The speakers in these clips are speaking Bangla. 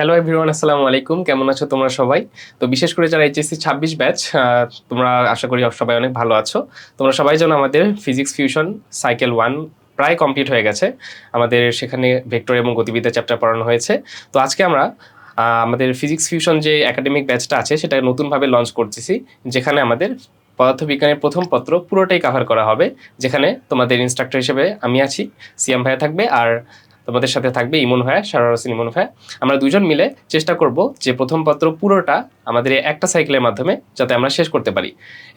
হ্যালো এভরিওয়ান আসসালামু আলাইকুম। কেমন আছো তোমরা সবাই? তো বিশেষ করে যারা এইচএসসি ছাব্বিশ ব্যাচ তোমরা আশা করি সবাই অনেক ভালো আছো। তোমরা সবাই যেন আমাদের ফিজিক্স ফিউশন সাইকেল ওয়ান প্রায় কমপ্লিট হয়ে গেছে। আমাদের সেখানে ভেক্টর এবং গতিবিদ্যা চ্যাপ্টার পড়ানো হয়েছে। তো আজকে আমরা আমাদের ফিজিক্স ফিউশন যে একাডেমিক ব্যাচটা আছে, সেটা নতুনভাবে লঞ্চ করতেছি, যেখানে আমাদের পদার্থবিজ্ঞানের প্রথম পত্র পুরোটাই কভার করা হবে। যেখানে তোমাদের ইনস্ট্রাক্টর হিসেবে আমি আছি, সিয়াম ভাইয়া থাকবে, আর তোমাদের সাথে থাকবে ইমন ভাইয়া সারার হোসেন ইমন ভাইয়া আমরা দুজন মিলে চেষ্টা করব যে প্রথম পত্র পুরোটা আমাদের একটা সাইকেলের মাধ্যমে যাতে আমরা শেষ করতে পারি।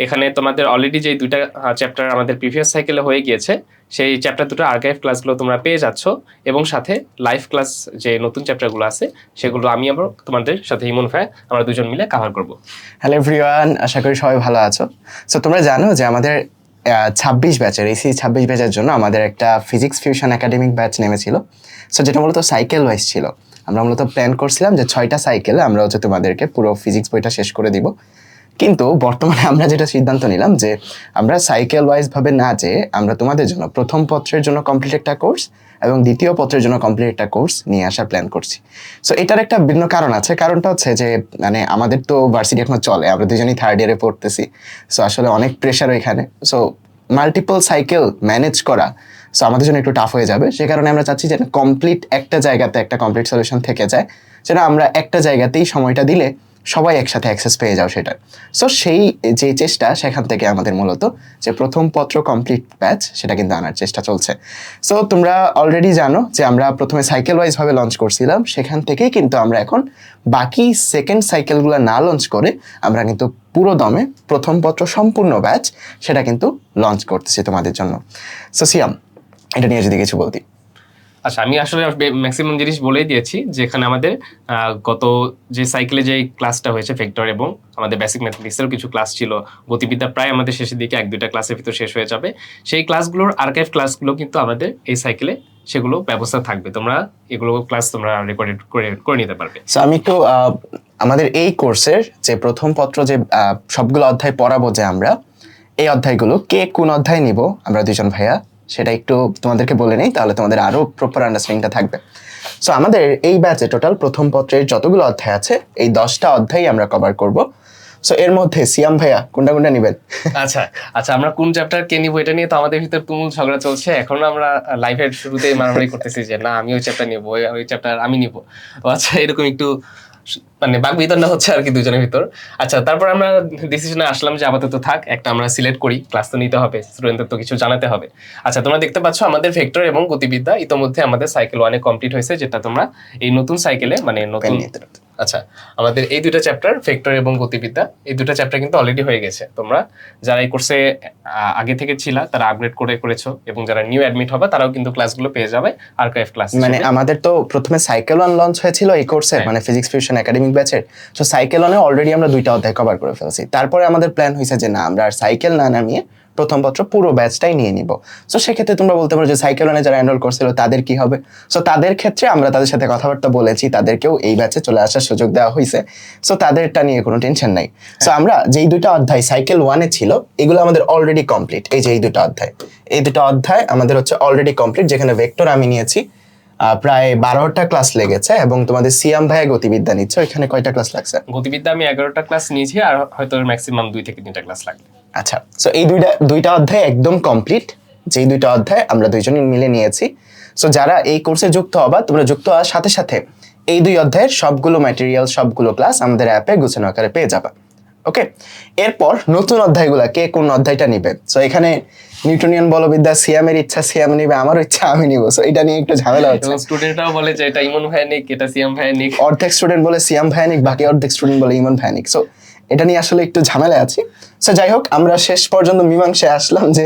এখানে তোমাদের অলরেডি যে দুইটা চ্যাপ্টার আমাদের প্রিভিয়াস সাইকেলে হয়ে গিয়েছে, সেই চ্যাপ্টার দুটো আর্কাইভ ক্লাসগুলো তোমরা পেয়ে যাচ্ছ এবং সাথে লাইভ ক্লাস যে নতুন চ্যাপ্টারগুলো আছে, সেগুলো আমি আবার তোমাদের সাথে ইমন ভাইয়া আমরা দুজন মিলে কাভার করব। হ্যালো এভরিওয়ান আশা করি সবাই ভালো আছো। সো তোমরা জানো যে আমাদের ছাব্বিশ ব্যাচের এসি ছাব্বিশ ব্যাচের জন্য আমাদের একটা ফিজিক্স ফিউশন একাডেমিক ব্যাচ নেমেছিল। সো যেটা মূলত সাইকেল ওয়াইজ ছিল। আমরা মূলত প্ল্যান করছিলাম যে ছয়টা সাইকেলে আমরা হচ্ছে তোমাদেরকে পুরো ফিজিক্স বইটা শেষ করে দিব। কিন্তু বর্তমানে আমরা যেটা সিদ্ধান্ত নিলাম যে আমরা সাইকেল ওয়াইজভাবে না যে আমরা তোমাদের জন্য প্রথম পত্রের জন্য কমপ্লিট একটা কোর্স এবং দ্বিতীয় পত্রের জন্য কমপ্লিট একটা কোর্স নিয়ে আসার প্ল্যান করছি। সো এটার একটা ভিন্ন কারণ আছে। কারণটা হচ্ছে যে মানে আমাদের তো ভার্সিটি এখনও চলে, আমরা দুজনেই থার্ড ইয়ারে পড়তেছি। সো আসলে অনেক প্রেশার এখানে সো মাল্টিপল সাইকেল ম্যানেজ করা সো আমাদের জন্য একটু টাফ হয়ে যাবে। সে কারণে আমরা চাচ্ছি যে কমপ্লিট একটা জায়গাতে একটা কমপ্লিট সলিউশন থেকে যায়। যেটা আমরা একটা জায়গাতেই সময়টা দিলে সবাই একসাথে অ্যাক্সেস পেয়ে যাও সেটা। সো সেই যে চেষ্টা, সেখান থেকে আমাদের মূলত যে প্রথম পত্র কমপ্লিট ব্যাচ সেটা কিন্তু আনার চেষ্টা চলছে। সো তোমরা অলরেডি জানো যে আমরা প্রথমে সাইকেল ওয়াইজভাবে লঞ্চ করছিলাম, সেখান থেকেই কিন্তু আমরা এখন বাকি সেকেন্ড সাইকেলগুলো না লঞ্চ করে আমরা কিন্তু পুরো দমে প্রথম পত্র সম্পূর্ণ ব্যাচ সেটা কিন্তু লঞ্চ করতেছি তোমাদের জন্য। সো সিয়াম এটা নিয়ে যদি কিছু বলতি। আচ্ছা আমি আসলে ম্যাক্সিমাম জিনিস বলেই দিয়েছি, যেখানে আমাদের গত যে সাইকেলে যে ক্লাসটা হয়েছে ফেক্টর এবং আমাদের বেসিক ম্যাথমেটিক্সেরও কিছু ক্লাস ছিল, গতিবিদ্যা প্রায় আমাদের শেষের দিকে এক দুইটা ক্লাসের ভিতর শেষ হয়ে যাবে। সেই ক্লাসগুলোর আর্কাইভ ক্লাসগুলো কিন্তু আমাদের এই সাইকেলে সেগুলো ব্যবস্থা থাকবে। তোমরা এগুলো ক্লাস তোমরা রেকর্ডেড করে করে নিতে পারবে। সো আমি একটু আমাদের এই কোর্সের যে প্রথম পত্র যে সবগুলো অধ্যায় পড়াবো যে আমরা, এই অধ্যায়গুলো কে কোন অধ্যায় নিব, আমরা দুজন ভাইয়া সেটা একটু তোমাদেরকে বলে নেই, তাহলে তোমাদের আরও প্রপার আন্ডারস্ট্যান্ডিংটা থাকবে। সো আমাদের এই ব্যাচে টোটাল প্রথম পত্রের যতগুলো অধ্যায় আছে, এই দশটা অধ্যায় আমরা কভার করব। সো এর মধ্যে সিয়াম ভাইয়া, কোনটা কোনটা নেবেন? আচ্ছা আচ্ছা আমরা কোন চ্যাপ্টার কে নিবো এটা নিয়ে তো আমাদের ভিতর তুমুল ঝগড়া চলছে। এখন আমরা লাইভের শুরুতে মারামারি করতেছি যে, না, আমি ওই চ্যাপ্টার নিবো, ওই- চ্যাপ্টার আমি নিবো। আচ্ছা এরকম একটু মানে বাক বিতণ্ডা হচ্ছে আর কি দুজনের ভিতর আচ্ছা তারপর আমরা ডিসিশনে আসলাম যে আপাতত থাক একটা আমরা সিলেক্ট করি ক্লাস তো নিতে হবে স্টুডেন্টদের তো কিছু জানাতে হবে আচ্ছা তোমরা দেখতে পাচ্ছ আমাদের ভেক্টর এবং গতিবিদ্যা ইতোমধ্যে আমাদের সাইকেল ওয়ানে কমপ্লিট হয়েছে যেটা তোমরা এই নতুন সাইকেলে মানে নতুন। আচ্ছা আমাদের এই দুটো চ্যাপ্টার ভেক্টর এবং গতিবিদ্যা এই দুটো চ্যাপ্টার কিন্তু অলরেডি হয়ে গেছে তোমরা যারা এই কোর্সে আগে থেকে ছিলা তারা আপগ্রেড করে করেছ এবং যারা নিউ অ্যাডমিট হবে তারাও কিন্তু ক্লাসগুলো পেয়ে যাবে আর্কাইভ ক্লাস মানে আমাদের তো প্রথমে সাইকেল ওয়ান লঞ্চ হয়েছিল এই কোর্সের হ্যাঁ। মানে ফিজিক্স ফিউশন একাডেমিক ব্যাচের তো সাইকেল ওয়ানে অলরেডি আমরা দুইটা অধ্যায় কভার করে ফেলছি। তারপরে আমাদের প্ল্যান হয়েছে যে না আমরা আর সাইকেল না নামিয়ে প্রথম পত্র পুরো ব্যাচটাই নিয়ে নিব। সো সেক্ষেত্রে তোমরা বলতে পারো যে সাইকেল ওয়ানে যারা এনরোল করছিল তাদের কি হবে? সো তাদের ক্ষেত্রে আমরা তাদের সাথে কথাবার্তা বলেছি তাদেরকেও এই ব্যাচে চলে আসার সুযোগ দেওয়া হয়েছে সো তাদেরটা নিয়ে কোনো টেনশন নাই। সো আমরা যেই দুইটা অধ্যায় সাইকেল ওয়ানে ছিল এগুলো আমাদের অলরেডি কমপ্লিট এই যে এই দুটো অধ্যায়। এই দুটো অধ্যায় আমাদের হচ্ছে অলরেডি কমপ্লিট যেখানে ভেক্টর আমি নিয়েছি। প্রায় বারোটা ক্লাস লেগেছে এবং তোমাদের সিয়াম ভাইয়া গতিবিদ্যা নিচ্ছে ওইখানে কয়টা ক্লাস লাগছে? গতিবিদ্যা আমি এগারোটা ক্লাস নিয়েছি আর হয়তো ম্যাক্সিমাম দুই থেকে তিনটা ক্লাস লাগবে। আচ্ছা সো এই দুইটা দুইটা অধ্যায় একদম কমপ্লিট যেই দুইটা অধ্যায় আমরা দুইজনে মিলে নিয়েছি। সো যারা এই কোর্সে যুক্ত হবা তোমরা যুক্ত হওয়ার সাথে সাথে এই দুই অধ্যায়ের সবগুলো ম্যাটেরিয়াল সবগুলো ক্লাস আমাদের অ্যাপে গুছানো আকারে পেয়ে যাবা। ওকে এরপর নতুন অধ্যায়গুলা কে কোন অধ্যায়টা নিবে? সো এখানে নিউটনিয়ান বলবিদ্যা সিয়ামের ইচ্ছা সিয়াম নিবে আমারও ইচ্ছা আমি নিব। সো এটা নিয়ে একটু ঝামেলা হচ্ছে। স্টুডেন্টরাও বলে যে এটা ইমন ভাই নিক এটা সিএম ভাই নিক অর্ধেক স্টুডেন্ট বলে সিয়াম ভ্যানিক বাকি অর্ধেক স্টুডেন্ট বলে ইমন ভ্যানিক সো এটা নিয়ে আসলে একটু ঝামেলা আছি। সো যাই হোক আমরা শেষ পর্যন্ত মীমাংসায় আসলাম যে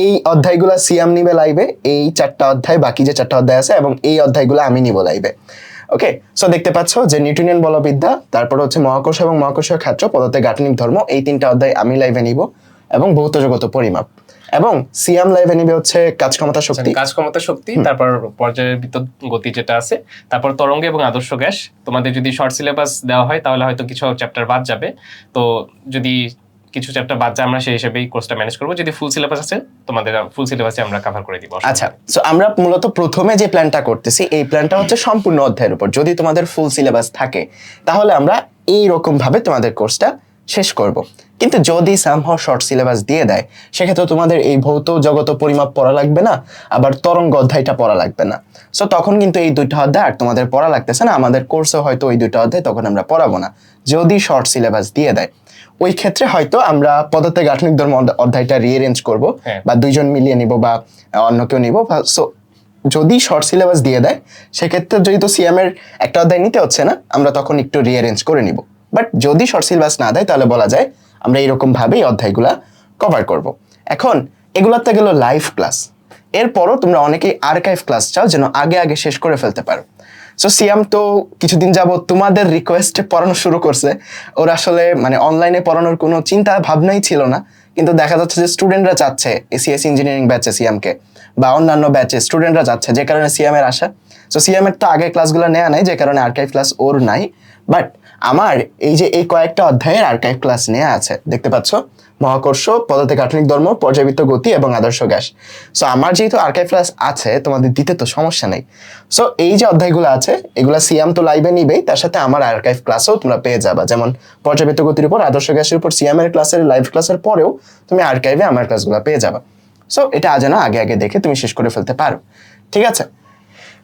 এই অধ্যায়গুলো সিয়াম নিবে লাইবে এই চারটা অধ্যায় বাকি যে চারটা অধ্যায় আছে এবং এই অধ্যায়গুলো আমি নিব লাইবে। ওকে সো দেখতে পাচ্ছ যে নিউটনিয়ান বলবিদ্যা তারপর হচ্ছে মহাকর্ষ এবং মহাকর্ষীয় ক্ষেত্র পদার্থের গাঠনিক ধর্ম এই তিনটা অধ্যায় আমি লাইভে নিব এবং ভৌত জগত পরিমাপ। এবং সিয়াম লাইভ নিবে হচ্ছে কাজ ক্ষমতা শক্তি। কাজ ক্ষমতা শক্তি তারপর পর্যায়ের বিদ্যুৎ গতি যেটা আছে তারপর তরঙ্গ এবং আদর্শ গ্যাস। তোমাদের যদি শর্ট সিলেবাস দেওয়া হয় তাহলে হয়তো কিছু চ্যাপ্টার বাদ যাবে। তো যদি কিছু চ্যাপ্টার বাদ যায় আমরা সেই হিসেবেই কোর্সটা ম্যানেজ করব। যদি ফুল সিলেবাস আছে তোমাদের ফুল সিলেবাসে আমরা কভার করে দিব। আচ্ছা সো আমরা মূলত প্রথমে যে প্ল্যানটা করতেছি এই প্ল্যানটা হচ্ছে সম্পূর্ণ অধ্যায়ের উপর। যদি তোমাদের ফুল সিলেবাস থাকে তাহলে আমরা এই রকম ভাবে তোমাদের কোর্সটা শেষ করব। কিন্তু যদি সামহাও শর্ট সিলেবাস দিয়ে দেয় সেক্ষেত্রে তোমাদের এই ভৌত জগত পরিমাপ পড়া লাগবে না আবার তরঙ্গ অধ্যায়টা পড়া লাগবে না। সো তখন কিন্তু এই দুইটা অধ্যায় আর তোমাদের পড়া লাগতেছে না আমাদের কোর্সে হয়তো ওই দুইটা অধ্যায় তখন আমরা পড়াবো না। যদি শর্ট সিলেবাস দিয়ে দেয় ওই ক্ষেত্রে হয়তো আমরা পদার্থের গাঠনিক ধর্ম অধ্যায়টা রিঅ্যারেঞ্জ করব হ্যাঁ। বা দুইজন মিলিয়ে নিব বা অন্য কেউ নিব। সো যদি শর্ট সিলেবাস দিয়ে দেয় সেক্ষেত্রে যেহেতু সিএম এর একটা অধ্যায় নিতে হচ্ছে না আমরা তখন একটু রিঅ্যারেঞ্জ করে নিব। বাট যদি শর্ট সিলেবাস না দেয়, তাহলে বলা যায় আমরা এরকম ভাবেই অধ্যায়গুলা কভার করব। এখন, এগুলাতে গেল লাইভ ক্লাস এরপরও তোমরা অনেকেই আর্কাইভ ক্লাস চাও যেন আগে আগে শেষ করে ফেলতে পারো। সো সিয়াম তো কিছুদিন যাবত তোমাদের রিকোয়েস্টে পড়ানো শুরু করছে। ওর আসলে মানে অনলাইনে পড়ানোর কোনো চিন্তা ভাবনাই ছিল না। কিন্তু দেখা যাচ্ছে যে স্টুডেন্টরা চাচ্ছে এসিএস ইঞ্জিনিয়ারিং ব্যাচে সিএমকে বা অন্যান্য ব্যাচে স্টুডেন্টরা যাচ্ছে, যে কারণে সিএম আসা সো সিএম এর তো আগে ক্লাসগুলো নেওয়া নাই, যে কারণে আর্কাইভ ক্লাস ওর নাই। বাট আমার এই যে এই কয়েকটা অধ্যায়ের আর্কাইভ ক্লাস নেওয়া আছে, দেখতে পাচ্ছ? মহাকর্ষ পদার্থে গাঠনিক ধর্ম পর্যাবৃত্ত গতি এবং আদর্শ গ্যাস। সো আমার যেহেতু আর্কাইভ ক্লাস আছে, তোমাদের দিতে তো সমস্যা নেই। সো এই যে অধ্যায়গুলো আছে, এগুলা সিয়াম তো লাইভে নিবেই, তার সাথে আমার আর্কাইভ ক্লাসও তোমরা পেয়ে যাবা। যেমন পর্যাবৃত্ত গতির উপর, আদর্শ গ্যাসের উপর সিয়াম এর ক্লাসের লাইভ ক্লাসের পরেও তুমি আর্কাইভে আমার ক্লাসগুলো পেয়ে যাবা। সো এটা আজ না আগে আগে দেখে তুমি শেষ করে ফেলতে পারো। ঠিক আছে?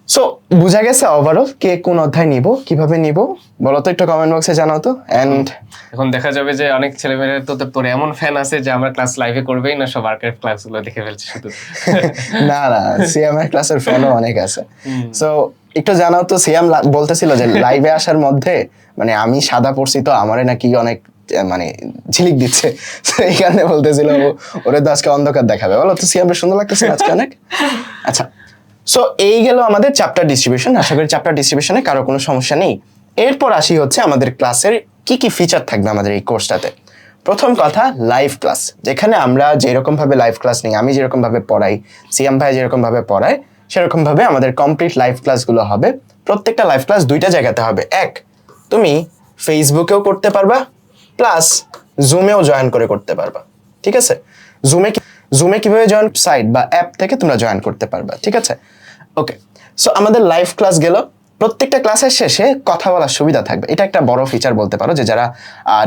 সো বোঝা গেছে ওভারঅল কে কোন অধ্যায় নিব কীভাবে নিব? বলো তো একটু কমেন্ট বক্সে জানাও তো। অ্যান্ড এখন দেখা যাবে যে অনেক ছেলেমেয়েরা তো তোর- তোর এমন ফ্যান আছে যে আমার ক্লাস লাইভে করবেই না সব আর্কাইভ ক্লাসগুলো দেখে ফেলছে শুধু। না না সিএম এর ক্লাসের ফ্যানও অনেক আছে। সো একটু জানাও তো সিএম বলতেছিল যে লাইভে আসার মধ্যে মানে আমি সাদা পড়ছি তো আমারে নাকি অনেক মানে ঝিলিক দিচ্ছে। তো এইখানে বলতেছিল ওরে তো আজকে অন্ধকার দেখাবে। বলো তো সিএম সুন্দর লাগতেছে আজকে অনেক? আচ্ছা সো এই গেল আমাদের চ্যাপ্টার ডিস্ট্রিবিউশন আশা করি চ্যাপ্টার ডিস্ট্রিবিউশনে কারও কোনো সমস্যা নেই। এরপর আসি হচ্ছে আমাদের ক্লাসের কি কি ফিচার থাকবে আমাদের এই কোর্সটাতে প্রথম কথা লাইভ ক্লাস যেখানে আমরা যেরকম ভাবে লাইভ ক্লাস নিই, আমি যেরকম ভাবে পড়াই সিএম ভাই যেরকম ভাবে পড়ায় সেরকম ভাবে আমাদের কমপ্লিট লাইভ ক্লাসগুলো হবে। প্রত্যেকটা লাইভ ক্লাস দুইটা জায়গাতে হবে। এক, তুমি ফেসবুকেও করতে পারবা প্লাস জুমেও জয়েন করে করতে পারবা। ঠিক আছে? জুমে জুমে কীভাবে জয়েন সাইট বা অ্যাপ থেকে তোমরা জয়েন করতে পারবা, ঠিক আছে? ওকে সো আমাদের লাইভ ক্লাস গেল। প্রত্যেকটা ক্লাসের শেষে কথা বলার সুবিধা থাকবে। এটা একটা বড় ফিচার বলতে পারো যে যারা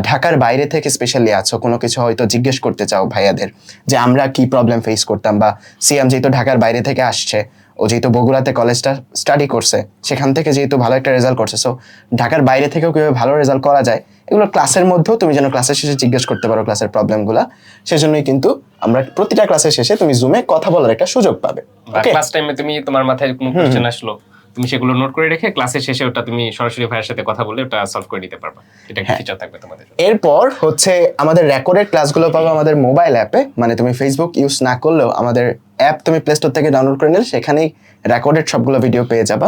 ঢাকার বাইরে থেকে স্পেশালি আছো, কোনো কিছু হয়তো জিজ্ঞেস করতে চাও ভাইয়াদের যে আমরা কি প্রবলেম ফেস করতাম বা সিএম যেহেতু ঢাকার বাইরে থেকে আসছে। ও যেহেতু বগুড়াতে কলেজটা স্টাডি করছে সেখান থেকে যেহেতু ভালো একটা রেজাল্ট করছে সো ঢাকার বাইরে থেকেও কীভাবে ভালো রেজাল্ট করা যায় এগুলো ক্লাসের মধ্যেও তুমি যেন ক্লাসের শেষে জিজ্ঞেস করতে পারো ক্লাসের প্রবলেমগুলো সেজন্যই কিন্তু আমরা প্রতিটা ক্লাসের শেষে তুমি জুমে কথা বলার একটা সুযোগ পাবে। ক্লাস টাইমে তুমি তোমার মাথায় কোনো কোশ্চেন আসলো? তুমি সেগুলো নোট করে রেখে ক্লাসের শেষে ওটা তুমি সরাসরি ভাইয়ের সাথে কথা বলে ওটা সলভ করে নিতে পারবা। এটা একটা ফিচার থাকবে তোমাদের। এরপর হচ্ছে আমাদের রেকর্ডেড ক্লাসগুলো পাবো আমাদের মোবাইল অ্যাপে মানে তুমি ফেসবুক ইউজ না করলেও আমাদের অ্যাপ তুমি প্লে স্টোর থেকে ডাউনলোড করে নিলে সেখানেই রেকর্ডেড সবগুলো ভিডিও পেয়ে যাবা।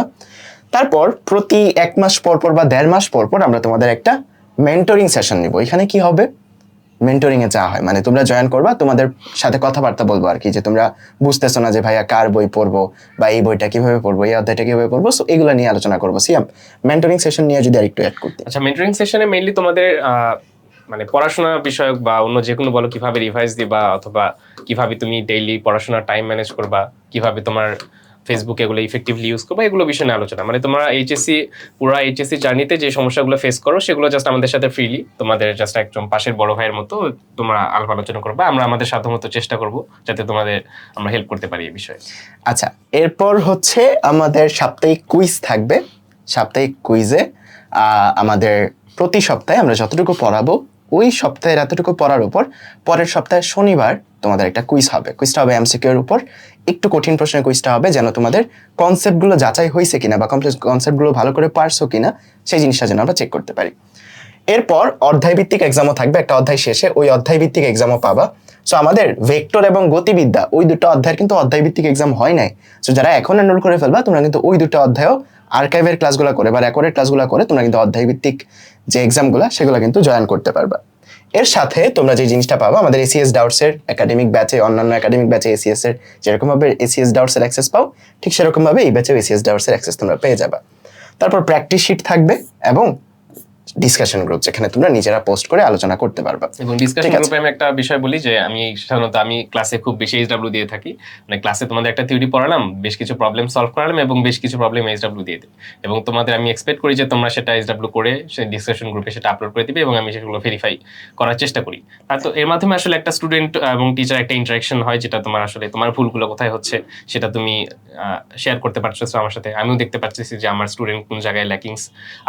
তারপর প্রতি এক মাস পর পর বা দেড় মাস পর পর আমরা তোমাদের একটা মেন্টরিং সেশন নিব। এখানে কি হবে? মেন্টরিং এ যাওয়া হয়। মানে তোমরা জয়েন করবা, তোমাদের সাথে কথাবার্তা বলব আর কি, যে তোমরা বুঝতেছো না যে ভাইয়া কার বই পড়ব বা এই বইটা কীভাবে পড়ব, এই অধ্যায়টা কীভাবে পড়ব সো এগুলো নিয়ে আলোচনা করব। সিয়াম মেন্টরিং সেশন নিয়ে যদি আরেকটু অ্যাড করতে। আচ্ছা মেন্টরিং সেশনে মেইনলি তোমাদের মানে পড়াশোনা বিষয়ক বা অন্য যে কোনো বলো, কীভাবে রিভাইজ দিবা অথবা কীভাবে তুমি ডেইলি পড়াশোনার টাইম ম্যানেজ করবা, কীভাবে তোমার ফেসবুক এগুলো ইফেক্টিভলি ইউজ করব, এগুলো বিষয় আলোচনা। মানে তোমরা এইচএসসি পুরো এইচএসসি জার্নিতে যে সমস্যাগুলো ফেস করো, সেগুলো জাস্ট আমাদের সাথে ফ্রিলি তোমাদের জাস্ট একদম পাশের বড় ভাইয়ের মতো তোমরা আলাপ আলোচনা করবা, আমরা আমাদের সাধ্যমতো চেষ্টা করব যাতে তোমাদের আমরা হেল্প করতে পারি এই বিষয়ে। আচ্ছা এরপর হচ্ছে আমাদের সাপ্তাহিক কুইজ থাকবে। সাপ্তাহিক কুইজে আমাদের প্রতি সপ্তাহে আমরা যতটুকু পড়াবো, ওই সপ্তাহের এতটুকু পড়ার উপর পরের সপ্তাহে শনিবার তোমাদের একটা কুইজ হবে। কুইজটা হবে এমসিকিউর উপর। একটু কঠিন প্রশ্নের কুইজটা হবে যেন তোমাদের কনসেপ্টগুলো যাচাই হয়েছে কিনা বা কমপ্লেক্স কনসেপ্টগুলো ভালো করে পারছ কিনা, সেই জিনিসটা যেন আমরা চেক করতে পারি। এরপর অধ্যায় ভিত্তিক এক্সামও থাকবে, একটা অধ্যায় শেষে, ওই অধ্যায় ভিত্তিক এক্সামও পাবা। সো আমাদের ভেক্টর এবং গতিবিদ্যা, ওই দুটো অধ্যায়ের কিন্তু অধ্যায় ভিত্তিক এক্সাম হয় নাই। সো যারা এখন এনরোল করে ফেলবা, তোমরা কিন্তু ওই দুটো অধ্যায়ও আর্কাইভের ক্লাসগুলো করে বা রেকর্ডের ক্লাসগুলো করে তোমরা কিন্তু অধ্যায় ভিত্তিক যে এক্সামগুলো সেগুলো কিন্তু জয়েন করতে পারবা। এর সাথে তোমরা যে জিনিসটা পাবো, আমাদের এসিএস ডাউটসের একাডেমিক ব্যাচে অন্যান্য একাডেমিক ব্যাচে এসিএস এর যেরকম ভাবে এসিএস ডাউটস এর অ্যাক্সেস পাও, ঠিক সেরকম ভাবে এই ব্যাচে এসিএস ডাউটসের অ্যাক্সেস তোমরা পেয়ে যাবে। তারপর প্র্যাকটিস শিট থাকবে এবং ডিসকাশন গ্রুপ যেখানে তোমরা নিজেরা পোস্ট করে আলোচনা করতে পারবা। এবং ডিসকাশন গ্রুপে আমি একটা বিষয় বলি যে আমি সাধারণত আমি ক্লাসে খুব বেশি এইচডব্লিউ দিয়ে থাকি। মানে ক্লাসে তোমাদের একটা থিওরি পড়ালাম বেশ কিছু প্রবলেম সলভ করালাম এবং বেশ কিছু প্রবলেম এইচডব্লিউ দিয়ে দিই এবং তোমাদের আমি এক্সপেক্ট করি যে তোমরা সেটা এইচডব্লিউ করে সেই ডিসকাশন গ্রুপে সেটা আপলোড করে দিবে এবং আমি সেগুলো ভেরিফাই করার চেষ্টা করি। আর তো এর মাধ্যমে আসলে একটা স্টুডেন্ট এবং টিচার একটা ইন্টারাকশন হয় যেটা তোমার আসলে তোমার ভুলগুলো কোথায় হচ্ছে সেটা তুমি শেয়ার করতে পারছ আমার সাথে। আমিও দেখতে পাচ্ছি যে আমার স্টুডেন্ট কোন জায়গায় ল্যাকিংস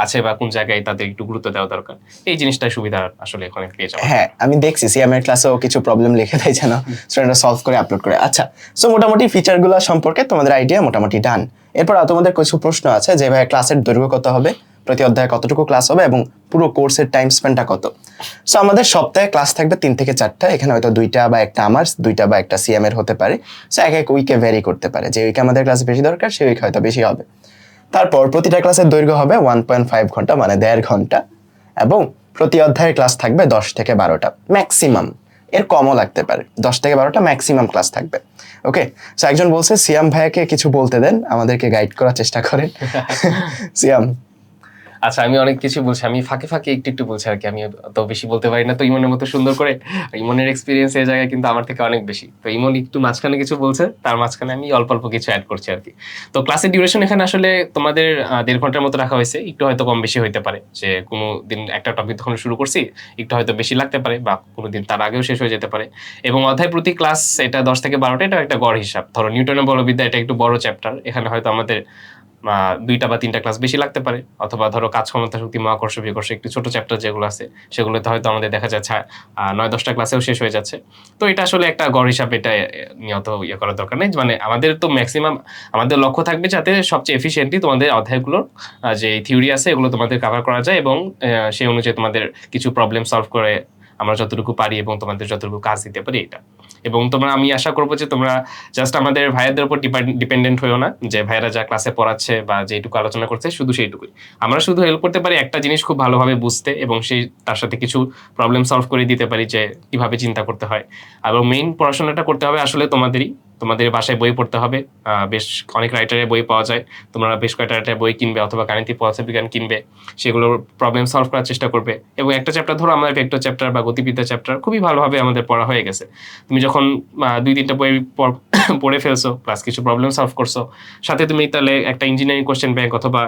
আছে বা কোন জায়গায় তাদের একটু গুরুত্ব দেওয়া দরকার। এই জিনিসটাই সুবিধা আসলে এখানে পেয়ে যাওয়া। হ্যাঁ আমি দেখছি সিএমের ক্লাসেও কিছু প্রবলেম লিখে দেয় যেন স্টুডেন্টরা সলভ করে আপলোড করে। আচ্ছা সো মোটামুটি ফিচারগুলো সম্পর্কে তোমাদের আইডিয়া মোটামুটি ডান এরপর তোমাদের কিছু প্রশ্ন আছে যে ভাই ক্লাসের দৈর্ঘ্য কত হবে? প্রতি অধ্যায়ে কতটুকু ক্লাস হবে এবং পুরো কোর্সের টাইম স্পেন্ডটা কত? সো আমাদের সপ্তাহে ক্লাস থাকবে তিন থেকে চারটা। এখানে হয়তো দুইটা বা একটা আমার দুইটা বা একটা সিএম এর হতে পারে। সো এক এক উইকে ভ্যারি করতে পারে। যে উইকে আমাদের ক্লাস বেশি দরকার সেই উইকে হয়তো বেশি হবে। তারপর প্রতিটা ক্লাসের দৈর্ঘ্য হবে ওয়ান পয়েন্ট ফাইভ ঘণ্টা মানে দেড় ঘণ্টা এবং প্রতি অধ্যায়ের ক্লাস থাকবে দশ থেকে বারোটা ম্যাক্সিমাম এর কমও লাগতে পারে দশ থেকে বারোটা ম্যাক্সিমাম ক্লাস থাকবে। ওকে সো একজন বলছে সিয়াম ভাইয়াকে কিছু বলতে দেন আমাদেরকে গাইড করার চেষ্টা করেন। সিয়াম আচ্ছা আমি অনেক কিছু বলছি, আমি ফাঁকে ফাঁকে একটু একটু বলছি আর কি আমি অত বেশি বলতে পারি না। তো ইমনের মতো সুন্দর করে, ইমনের এক্সপিরিয়েন্স এই জায়গায় কিন্তু আমার থেকে অনেক বেশি। তো ইমন একটু মাঝখানে কিছু বলছে, তার মাঝখানে আমি অল্প অল্প কিছু অ্যাড করছি আর কি তো ক্লাসের ডিউরেশন এখানে আসলে তোমাদের দেড় ঘণ্টার মতো রাখা হয়েছে, একটু হয়তো কম বেশি হইতে পারে। যে কোনো দিন একটা টপিক তখন শুরু করছি, একটু হয়তো বেশি লাগতে পারে বা কোনো দিন তার আগেও শেষ হয়ে যেতে পারে। এবং অধ্যায় প্রতি ক্লাস এটা দশ থেকে বারোটা এটা একটা গড় হিসাব। ধরো নিউটনের বলবিদ্যা এটা একটু বড় চ্যাপ্টার এখানে হয়তো আমাদের দুইটা বা তিনটা ক্লাস বেশি লাগতে পারে। অথবা ধরো কাজ ক্ষমতা শক্তি মহাকর্ষ বিকর্ষ একটু ছোট চ্যাপ্টার যেগুলো আছে, সেগুলোতে হয়তো আমাদের দেখা যাচ্ছে নয় দশটা ক্লাসেও শেষ হয়ে যাচ্ছে। তো এটা আসলে একটা গড় হিসাবে এটা নিয়ত ইয়ে করার দরকার নেই। মানে আমাদের তো ম্যাক্সিমাম আমাদের লক্ষ্য থাকবে যাতে সবচেয়ে এফিসিয়েন্টলি তোমাদের অধ্যায়গুলোর যে থিওরি আছে, এগুলো তোমাদের কভার করা যায় এবং সেই অনুযায়ী তোমাদের কিছু প্রবলেম সলভ করে আমরা যতটুকু পারি এবং তোমাদের যতটুকু কাজ দিতে পারি এটা। এবং তোমরা, আমি আশা করব যে তোমরা জাস্ট আমাদের ভাইয়াদের উপর ডিপেন্ডেন্ট হয়েও না, যে ভাইয়েরা যা ক্লাসে পড়াচ্ছে বা যেটুকু আলোচনা করছে শুধু সেইটুকুই। আমরা শুধু হেল্প করতে পারি একটা জিনিস খুব ভালোভাবে বুঝতে এবং সেই, তার সাথে কিছু প্রবলেম সলভ করে দিতে পারি যে কীভাবে চিন্তা করতে হয়। এবং মেইন পড়াশোনাটা করতে হবে আসলে তোমাদেরই। তোমাদের বাসায় বই পড়তে হবে। বেশ অনেক রাইটারের বই পাওয়া যায়। তোমরা বেশ কয়েকটা রাইটারের বই কিনবে অথবা গাণিতিক পদার্থবিজ্ঞান কিনবে, সেগুলোর প্রবলেম সলভ করার চেষ্টা করবে। এবং একটা চ্যাপ্টার ধরো, আমাদের ভেক্টর চ্যাপ্টার বা গতিবিদ্যা চ্যাপ্টার খুবই ভালোভাবে আমাদের পড়া হয়ে গেছে। তুমি যখন দুই তিনটা বই পড়ে ফেলছো প্লাস কিছু প্রবলেম সলভ করছ, সাথে তুমি তাহলে একটা ইঞ্জিনিয়ারিং কোশ্চেন ব্যাংক অথবা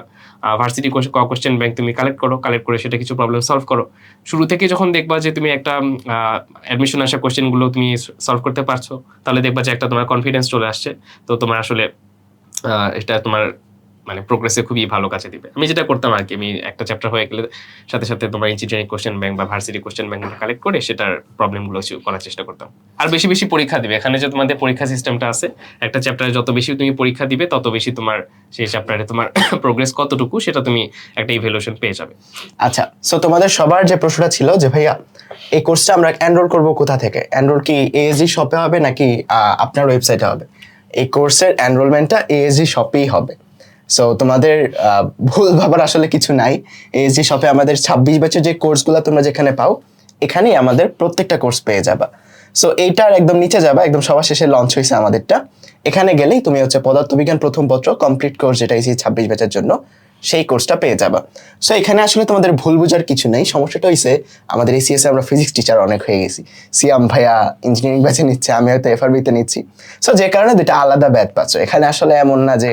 ভার্সিটি কোশ্চেন ব্যাংক তুমি কালেক্ট করো কালেক্ট করে সেটা কিছু প্রবলেম সলভ করো। শুরু থেকে যখন দেখবা যে তুমি একটা অ্যাডমিশন আসা কোশ্চেনগুলো তুমি সলভ করতে পারছ, তাহলে দেখবা যে একটা তোমার কনফিডেন্স চলে আসছে। তো তোমার আসলে এটা তোমার মানে প্রোগ্রেসে খুবই ভালো কাজে দিবে। আমি যেটা করতাম আর কি, আমি একটা চ্যাপ্টার হয়ে গেলে সাথে সাথে তোমার ইঞ্জিনিয়ারিং কোশ্চেন ব্যাংক বা ভার্সিটি কোশ্চেন ব্যাংক কালেক্ট করে সেটার প্রবলেমগুলো করার চেষ্টা করতাম। আর বেশি বেশি পরীক্ষা দিবে। এখানে যে তোমাদের পরীক্ষা সিস্টেমটা আছে, একটা চ্যাপ্টারে যত বেশি তুমি পরীক্ষা দিবে, তত বেশি তোমার সেই চ্যাপ্টারে তোমার প্রোগ্রেস কতটুকু সেটা তুমি একটা ইভ্যালুয়েশন পেয়ে যাবে। আচ্ছা সো তোমাদের সবার যে প্রশ্নটা ছিল যে, ভাইয়া, এই কোর্সটা আমরা এনরোল করব কোথা থেকে? এনরোল কি এএসজি শপে হবে নাকি আপনার ওয়েবসাইটে হবে? এই কোর্সের এনরোলমেন্টটা এএসজি শপেই হবে। সো তোমাদের ভুল ভাবার আসলে কিছু নাই। এএসজি শপে আমাদের ছাব্বিশ বছর যে কোর্সগুলো তোমরা যেখানে পাও, এখানেই আমাদের প্রত্যেকটা কোর্স পেয়ে যাবা। সো এইটার একদম নিচে যাবা, একদম সবার শেষে লঞ্চ হয়েছে আমাদেরটা। এখানে গেলেই তুমি হচ্ছে পদার্থবিজ্ঞান প্রথম পত্র কমপ্লিট কোর্স যেটা এই ছাব্বিশ ব্যাচের জন্য, সেই কোর্সটা পেয়ে যাবা। সো এখানে আসলে তোমাদের ভুল বোঝার কিছু নেই। সমস্যাটা হয়েছে আমাদের এই সিএসে আমরা ফিজিক্স টিচার অনেক হয়ে গেছি। সিয়াম ভাইয়া ইঞ্জিনিয়ারিং ব্যাচে নিচ্ছে আমি হয়তো এফআরবিতে নিচ্ছি। সো যে কারণে দুটা আলাদা ব্যাচ পাচ্ছ। এখানে আসলে এমন না যে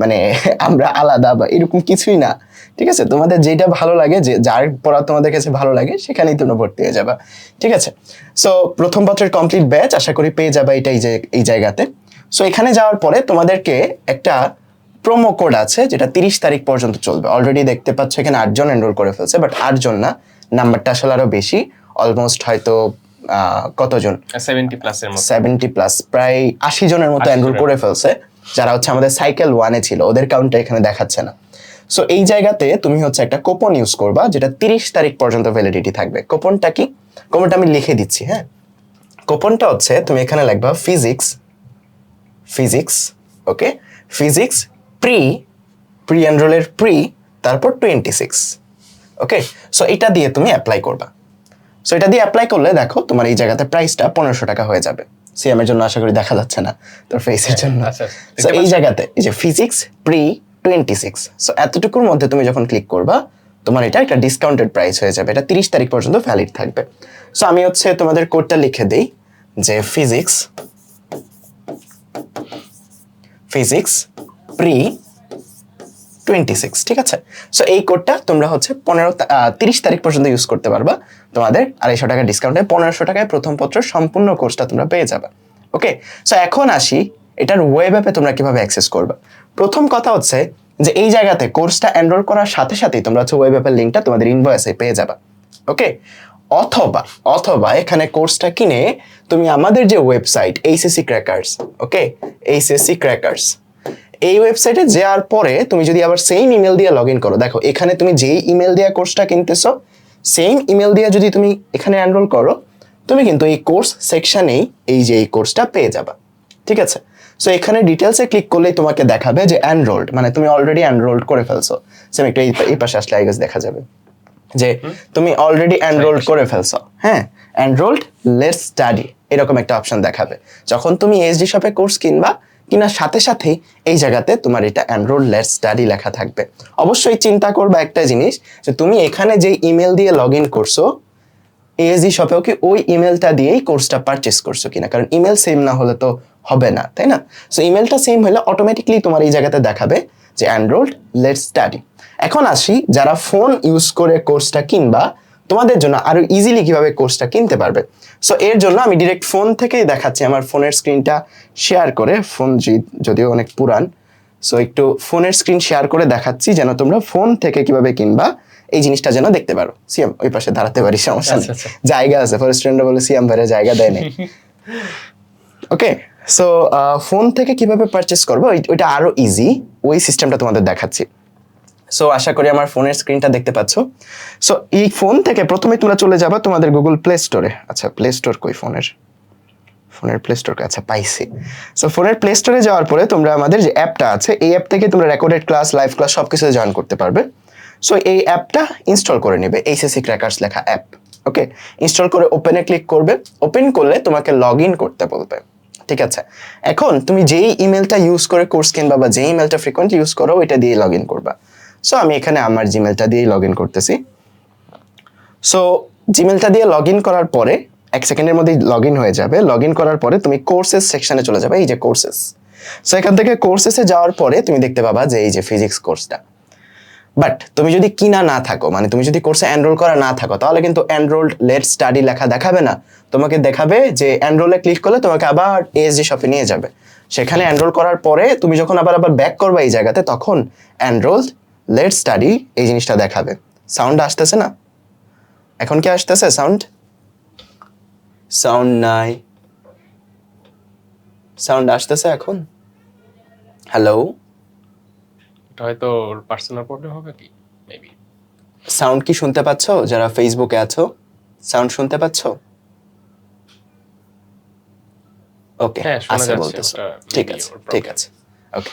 মানে আমরা আলাদা বা এরকম কিছুই না ঠিক আছে? তোমাদের যেটা ভালো লাগে যে যার পড়া তোমাদের কাছে ভালো লাগে সেখানেই তোমরা ভর্তি হয়ে যাবা ঠিক আছে? সো প্রথম বছরের কমপ্লিট ব্যাচ আশা করি পেয়ে যাবা এটা এই এই জায়গাতে। সো এখানে যাওয়ার পরে তোমাদেরকে একটা প্রোমো কোড আছে যেটা তিরিশ তারিখ পর্যন্ত চলবে। অলরেডি দেখতে পাচ্ছ এখানে আটজন এনরোল করে ফেলছে বাট আটজন না নাম্বারটা আসলে আরও বেশি অলমোস্ট হয়তো আহ, কতজন? সেভেন্টি প্লাসের মতো। সেভেন্টি প্লাস প্রায় আশি জনের মতো 80 এনরোল করে ফেলছে। যারা হচ্ছে আমাদের সাইকেল ওয়ানে ছিল, ওদের কাউন্টটা এখানে দেখাচ্ছে না। সো এই জায়গাতে তুমি হচ্ছে একটা কোপন ইউজ করবা, যেটা তিরিশ তারিখ পর্যন্ত ভ্যালিডিটি থাকবে। কোপনটা কি? কোপনটা আমি লিখে দিচ্ছি হ্যাঁ? কোপনটা হচ্ছে, তুমি এখানে লিখবা physics physics okay physics pre pre এনরোলের pre তারপর টোয়েন্টি সিক্স ওকে সো এটা দিয়ে তুমি অ্যাপ্লাই করবা। সো এটা দিয়ে অ্যাপ্লাই করলে দেখো তোমার এই জায়গাতে প্রাইসটা পনেরোশো টাকা হয়ে যাবে। সিএম এর জন্য আশা করি দেখা যাচ্ছে না তোর ফেসের জন্য। আচ্ছা, সো এই জায়গাতে এই যে physics pre twenty six so এতটুকুর মধ্যে তুমি যখন ক্লিক করবা তোমার এটা একটা ডিসকাউন্টেড প্রাইস হয়ে যাবে। এটা তিরিশ তারিখ পর্যন্ত ভ্যালিড থাকবে। সো আমি হচ্ছে তোমাদের কোডটা লিখে দিই যে physics physics pre twenty six ঠিক আছে? সো এই কোডটা তোমরা হচ্ছে পনেরো তিরিশ তারিখ পর্যন্ত ইউজ করতে পারবা। তোমাদের আড়াইশো টাকা ডিসকাউন্টে পনেরোশো টাকায় প্রথম পত্র সম্পূর্ণ কোর্সটা তোমরা পেয়ে যাবে। ওকে সো এখন আসি এটার ওয়েব অ্যাপে তোমরা কীভাবে অ্যাক্সেস করবে। প্রথম কথা হচ্ছে যে এই জায়গাতে কোর্সটা এনরোল করার সাথে সাথেই তোমরা হচ্ছে ওয়েব অ্যাপের লিঙ্কটা তোমাদের ইনভয়েসে পেয়ে যাবে। ওকে অথবা অথবা এখানে কোর্সটা কিনে তুমি আমাদের যে website HSC crackers okay HSC crackers এই ওয়েবসাইটে যাওয়ার পরে তুমি যদি আবার সেম ইমেল দিয়ে লগ ইন করো দেখো এখানে তুমি যেই ইমেল দিয়ে কোর্সটা কিনতেছো সেম ইমেল দিয়ে যদি তুমি এখানে এনরোল করো তুমি কিন্তু এই কোর্স সেকশনেই এই যে এই কোর্সটা পেয়ে যাবা ঠিক আছে? সো এখানে ডিটেলসে ক্লিক করলেই তোমাকে দেখাবে যে অ্যানরোল্ড মানে তুমি অলরেডি অ্যানরোল্ড করে ফেলছো। সেম একটু এই- এই পাশে আসলে আইগাস দেখা যাবে যে তুমি অলরেডি এনরোল্ড করে ফেলছো হ্যাঁ? এনরোল্ড লেটস স্টাডি এরকম একটা অপশন দেখাবে। যখন তুমি এসডি শপে কোর্স কিনবা কিনার সাথে সাথেই এই জায়গাতে তোমার এটা এনরোল লেটস স্টাডি লেখা থাকবে। অবশ্যই চিন্তা করবে একটা জিনিস, যে তুমি এখানে যে ইমেল দিয়ে লগ ইন করছ এএসডি শপেও কি ওই ইমেলটা দিয়েই কোর্সটা পারচেস করছ কিনা? কারণ ইমেল সেম না হলে তো হবে না, তাই না? সো ইমেলটা সেম হলে অটোমেটিকলি তোমার এই জায়গাতে দেখাবে যে অ্যান্ড্রয়েড লেট স্টাডি এখন আসি, যারা ফোন ইউজ করে কোর্সটা কিনবা, তোমাদের জন্য আরও ইজিলি কীভাবে কোর্সটা কিনতে পারবে? সো এর জন্য আমি ডিরেক্ট ফোন থেকেই দেখাচ্ছি আমার ফোনের স্ক্রিনটা শেয়ার করে ফোন যদিও অনেক পুরান। সো একটু ফোনের স্ক্রিন শেয়ার করে দেখাচ্ছি যেন তোমরা ফোন থেকে কীভাবে কিনবা এই জিনিসটা যেন দেখতে পারো। সিএম ওই পাশে দাঁড়াতে পারি সমস্যা নেই। আচ্ছা, আচ্ছা। জায়গা আছে ফরেস্ট ফ্রেন্ডরা বলে সিএম ভাইরা জায়গা দেয় নাই। ওকে সো ফোন থেকে কীভাবে পারচেস করব ওই- ওইটা আরও ইজি ওই সিস্টেমটা তোমাদের দেখাচ্ছি। সো আশা করি আমার ফোনের স্ক্রিনটা দেখতে পাচ্ছ। সো এই ফোন থেকে প্রথমে তোমরা চলে যাবে তোমাদের গুগল প্লে স্টোরে আচ্ছা প্লে স্টোর কই ফোনের ফোনের প্লে স্টোর আচ্ছা পাইছি। সো ফোনের প্লে স্টোরে যাওয়ার পরে তোমরা আমাদের যে অ্যাপটা আছে, এই অ্যাপ থেকে তোমরা রেকর্ডেড ক্লাস লাইভ ক্লাস সব কিছু জয়েন করতে পারবে। সো এই অ্যাপটা ইনস্টল করে নেবে এইচএসসি ক্র্যাকার্স লেখা অ্যাপ ওকে ইনস্টল করে ওপেনে ক্লিক করবে। ওপেন করলে তোমাকে লগ ইন করতে বলবে, ঠিক আছে? এখন তুমি যেই ইমেলটা ইউজ করে কোর্স কিনবা বা যেই ইমেলটা ফ্রিকোয়েন্টলি ইউজ করো, ওইটা দিয়ে লগ ইন করবা। সো আমি এখানে আমার জিমেলটা দিয়েই লগ ইন করতেছি। সো জিমেলটা দিয়ে লগ ইন করার পরে, এক সেকেন্ডের মধ্যেই লগ ইন হয়ে যাবে। লগ ইন করার পরে তুমি কোর্সেস সেকশনে চলে যাবে, এই যে কোর্সেস সো এখান থেকে কোর্সেসে যাওয়ার পরে তুমি দেখতে পাবা যে এই যে ফিজিক্স কোর্সটা বাট তুমি যদি কিনা না থাকো মানে তুমি যদি কোর্সে এনরোল করা না থাকো, তাহলে কিন্তু এনরোল্ড লেট স্টাডি লেখা দেখাবে না। তোমাকে দেখাবে যে এনরোলে ক্লিক করলে তোমাকে আবার এএসডি শপে নিয়ে যাবে। সেখানে এনরোল করার পরে তুমি যখন আবার আবার ব্যাক করবে এই জায়গাতে, তখন এনরোল লেট স্টাডি এই জিনিসটা দেখাবে। সাউন্ড আসতেছে না? এখন কি আসতেছে সাউন্ড সাউন্ড নাই। সাউন্ড আসতেছে এখন? হ্যালো এটা হয়তো পার্সোনাল প্রবলেম হবে কি? মেবি সাউন্ড কি শুনতে পাচ্ছ? যারা ফেসবুকে আছো সাউন্ড শুনতে পাচ্ছ? ওকে যাচ্ছে, বলতেছো। ঠিক আছে ঠিক আছে। ওকে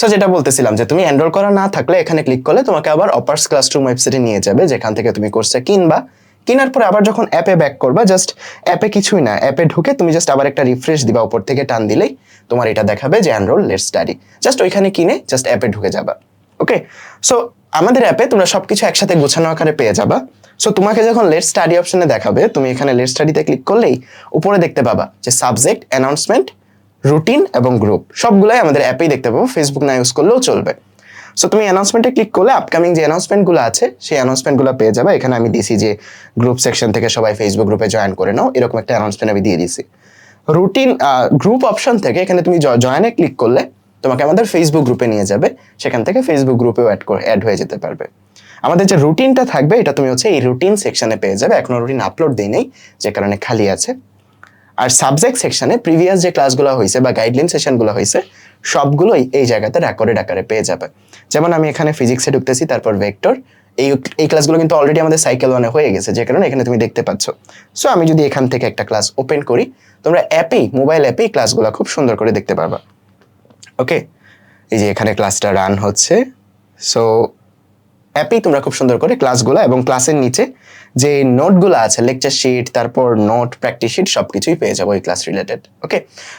সো যেটা বলতেছিলাম যে তুমি এনরোল করা না থাকলে এখানে ক্লিক করলে তোমাকে আবার অপার্স ক্লাসরুম ওয়েবসাইটে নিয়ে যাবে, যেখান থেকে তুমি কোর্সটা কিনবা। কেনার পরে আবার যখন অ্যাপে ব্যাক করবা জাস্ট অ্যাপে কিছুই না অ্যাপে ঢুকে তুমি জাস্ট আবার একটা রিফ্রেশ দিবা উপর থেকে টান দিলেই তোমার এটা দেখাবে যে এনরোল লেট স্টাডি জাস্ট ওইখানে কিনে জাস্ট অ্যাপে ঢুকে যাবা। ওকে সো আমাদের অ্যাপে তোমরা সবকিছু একসাথে গোছানো আকারে পেয়ে যাবা। সো তোমাকে যখন লেট স্টাডি অপশনে দেখাবে, তুমি এখানে লেট স্টাডিতে ক্লিক করলেই উপরে দেখতে পাবা যে সাবজেক্ট অ্যানাউন্সমেন্ট রুটিন এবং গ্রুপ। সবগুলাই আমাদের অ্যাপেই দেখতে পাবো। ফেসবুক না ইউজ করলেও চলবে। সো তুমি অ্যানাউন্সমেন্টে ক্লিক করলে আপকামিং যে অ্যানাউন্সমেন্টগুলো আছে, সেই অ্যানাউন্সমেন্টগুলো পেয়ে যাবে। এখানে আমি দিছি যে গ্রুপ সেকশন থেকে সবাই ফেসবুক গ্রুপে জয়েন করে নাও। এরকম একটা অ্যানাউন্সমেন্ট আমি দিয়ে দিছি। রুটিন গ্রুপ অপশন থেকে এখানে তুমি জয়েনে ক্লিক করলে তোমাকে আমাদের ফেসবুক গ্রুপে নিয়ে যাবে। সেখান থেকে ফেসবুক গ্রুপেও অ্যাড করে অ্যাড হয়ে যেতে পারবে। আমাদের যে রুটিনটা থাকবে, এটা তুমি হচ্ছে এই রুটিন সেকশনে পেয়ে যাবে। এখনও রুটিন আপলোড দিই নেই, যে কারণে খালি আছে। আর সাবজেক্ট সেকশনে প্রিভিয়াস যে ক্লাসগুলো হয়েছে বা গাইডলাইন সেশনগুলো হয়েছে সবগুলোই এই জায়গাতে রেকর্ডেড আকারে পেয়ে যাবে। যেমন আমি এখানে ফিজিক্সে ঢুকতেছি, তারপর ভেক্টর এই এই ক্লাসগুলো কিন্তু অলরেডি আমাদের সাইকেল ওয়ানে হয়ে গেছে, যে কারণে এখানে তুমি দেখতে পাচ্ছ। সো আমি যদি এখান থেকে একটা ক্লাস ওপেন করি, তোমরা অ্যাপেই মোবাইল অ্যাপেই ক্লাসগুলো খুব সুন্দর করে দেখতে পারবা ওকে এই যে এখানে ক্লাসটা রান হচ্ছে। সো অ্যাপেই তোমরা খুব সুন্দর করে ক্লাসগুলো এবং ক্লাসের নিচে যে নোটগুলো আছে লেকচার শিট তারপর নোট প্র্যাকটিস শিট সব কিছুই পেয়ে যাব ওই ক্লাস রিলেটেড ওকে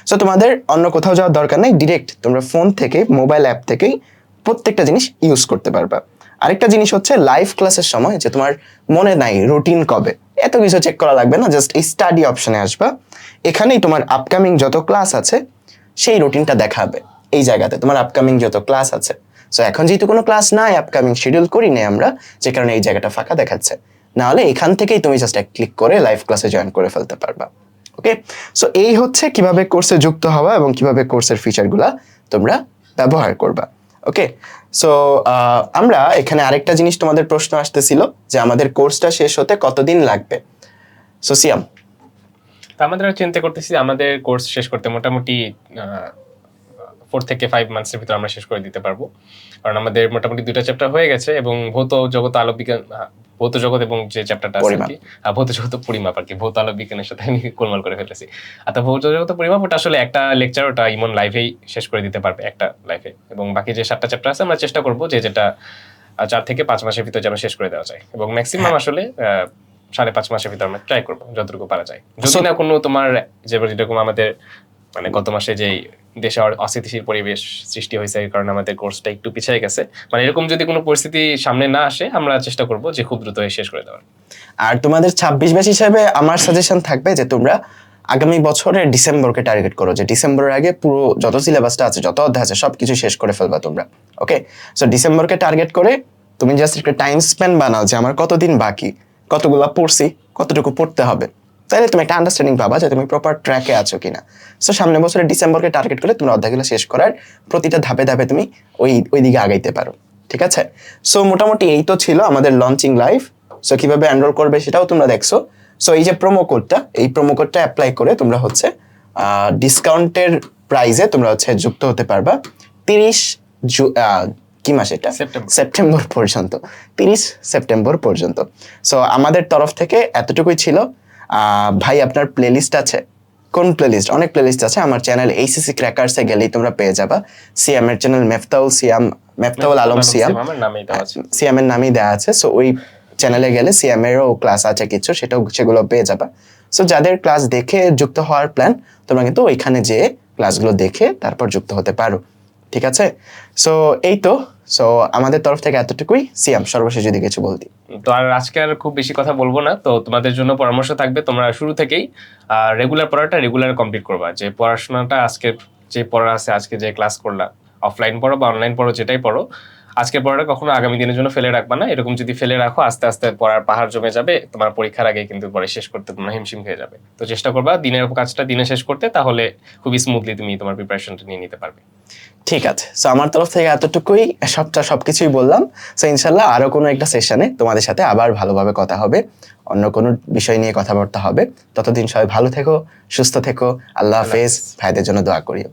সো তোমাদের অন্য কোথাও যাওয়ার দরকার নেই ডিরেক্ট তোমরা ফোন থেকে মোবাইল অ্যাপ থেকেই প্রত্যেকটা জিনিস ইউজ করতে পারবা। আরেকটা জিনিস হচ্ছে লাইভ ক্লাসের সময় যে তোমার মনে নাই রুটিন কবে, এত কিছু চেক করা লাগবে না জাস্ট এই স্টাডি অপশনে আসবা। এখানেই তোমার আপকামিং যত ক্লাস আছে, সেই রুটিনটা দেখাবে, এই জায়গাতে তোমার আপকামিং যত ক্লাস আছে। সো এখন যেহেতু কোনো ক্লাস নাই আপকামিং শিডিউল করি নাই আমরা, যে কারণে এই জায়গাটা ফাঁকা দেখাচ্ছে। নাহলে এখান থেকেই তুমি জাস্ট এক ক্লিক করে লাইভ ক্লাসে জয়েন করে ফেলতে পারবা ওকে সো এই হচ্ছে কীভাবে কোর্সে যুক্ত হওয়া এবং কীভাবে কোর্সের ফিচারগুলা তোমরা ব্যবহার করবা ওকে সো আমরা এখানে আরেকটা জিনিস তোমাদের প্রশ্ন আসতেছিল যে আমাদের কোর্সটা শেষ হতে কতদিন লাগবে? সো সিয়াম আমাদের চিন্তা করতেছি আমাদের কোর্স শেষ করতে মোটামুটি ফোর থেকে ফাইভ মান্থসের ভিতর আমরা শেষ করে দিতে পারব। কারণ আমাদের মোটামুটি দুটো চ্যাপ্টার হয়ে গেছে এবং ভৌত জগৎ আলোক বিজ্ঞান ভৌত জগৎ এবং যে চ্যাপ্টারটা আছে আর কি ভৌত জগৎ পরিমাপ আর কি ভৌত আলোক বিজ্ঞানের সাথে আমি গোলমাল করে ফেলেছি। আর তো ভৌত জগৎ পরিমাপ ওটা আসলে একটা লেকচার ওটা ইমন লাইভেই শেষ করে দিতে পারবে একটা লাইভে এবং বাকি যে সাতটা চ্যাপ্টার আছে আমরা চেষ্টা করব যে যেটা চার থেকে পাঁচ মাসের ভিতর যেন শেষ করে দেওয়া যায়। এবং ম্যাক্সিমাম আসলে সাড়ে পাঁচ মাসের ভিতর আমরা ট্রাই করব যতটুকু পারা যায়। যদি না কোনো তোমার যে যেরকম আমাদের মানে গত মাসে যেই দেশে অস্থিতিশীল পরিবেশ সৃষ্টি হয়েছে এর কারণে আমাদের কোর্সটা একটু পিছিয়ে গেছে। মানে এরকম যদি কোনো পরিস্থিতি সামনে না আসে, আমরা চেষ্টা করব যে খুব দ্রুত শেষ করে দেওয়ার। আর তোমাদের ছাব্বিশ ব্যাচ হিসাবে আমার সাজেশন থাকবে যে তোমরা আগামী বছরের ডিসেম্বরকে টার্গেট করো, যে ডিসেম্বরের আগে পুরো যত সিলেবাসটা আছে, যত অধ্যায় আছে সব কিছু শেষ করে ফেলবা তোমরা ওকে সো ডিসেম্বরকে টার্গেট করে তুমি জাস্ট একটা টাইম স্পেন্ড বানাও যে আমার কতদিন বাকি, কতগুলো পড়ছি, কতটুকু পড়তে হবে। তাহলে তুমি একটা আন্ডারস্ট্যান্ডিং পাবা যে তুমি প্রপার ট্র্যাকে আছো কিনা। সো সামনের বছরের ডিসেম্বরকে টার্গেট করে তুমি অধ্যায়গুলো শেষ করার প্রতিটা ধাপে ধাপে তুমি ওই ওই দিকে আগাইতে পারো। ঠিক আছে? সো মোটামুটি এই তো ছিল আমাদের লঞ্চিং লাইফ সো কীভাবে এনরোল করবে সেটাও তোমরা দেখছ। সো এই যে প্রোমো কোডটা এই প্রোমো কোডটা অ্যাপ্লাই করে তোমরা হচ্ছে ডিসকাউন্টের প্রাইজে তোমরা হচ্ছে যুক্ত হতে পারবা। তিরিশ জু কি মাস এটা? সেপ্টেম্বর। সেপ্টেম্বর পর্যন্ত। তিরিশ সেপ্টেম্বর পর্যন্ত। সো আমাদের তরফ থেকে এতটুকুই ছিল। ভাই আপনার প্লেলিস্ট আছে? কোন প্লেলিস্ট অনেক প্লেলিস্ট আছে আমার চ্যানেল এইসিসি ক্র্যাকার্সে গেলেই তোমরা পেয়ে যাবা। সিয়াম এর চ্যানেল মেফতাউল সিয়াম মেফতাউল আলম সিয়াম আমার নামেই দেওয়া আছে। সিএমের নামই দেওয়া আছে। সো ওই চ্যানেলে গেলে সিএমেরও ক্লাস আছে কিছু সেটাও সেগুলো পেয়ে যাবে। সো যাদের ক্লাস দেখে যুক্ত হওয়ার প্ল্যান তোমরা কিন্তু ওইখানে যেয়ে ক্লাসগুলো দেখে তারপর যুক্ত হতে পারো। ঠিক আছে? সো এই তো সো আমাদের তরফ থেকে এতটুকুই। সিয়াম, সর্বশেষ যদি কিছু বলতি। তো আর আজকে আর খুব বেশি কথা বলব না। তো তোমাদের জন্য পরামর্শ থাকবে, তোমরা শুরু থেকেই রেগুলার পড়াটা রেগুলার কমপ্লিট করবা। যে পড়াশোনাটা আজকে যে পড়া আছে, আজকে যে ক্লাস করলা অফলাইন পড়ো বা অনলাইন পড়ো, যেটাই পড়ো আজকের পড়াটা কখনো আগামী দিনের জন্য ফেলে রাখবা না। এরকম যদি ফেলে রাখো আস্তে আস্তে পড়ার পাহাড় জমে যাবে তোমার পরীক্ষার আগে কিন্তু পরে শেষ করতে তোমরা হিমশিম খেয়ে যাবে। তো চেষ্টা করবা দিনের কাজটা দিনে শেষ করতে তাহলে খুবই স্মুথলি তুমি তোমার প্রিপারেশনটা নিয়ে নিতে পারবে। ঠিক আছে। সো আমার তরফ থেকে এতটুকুই সবটা সবকিছুই বললাম। সো ইনশাল্লাহ আরও কোনো একটা সেশনে তোমাদের সাথে আবার ভালোভাবে কথা হবে। অন্য কোনো বিষয় নিয়ে কথাবার্তা হবে। ততদিন সবাই ভালো থেকো সুস্থ থেকো। আল্লাহ হাফেজ। ভাইদের জন্য দোয়া করিও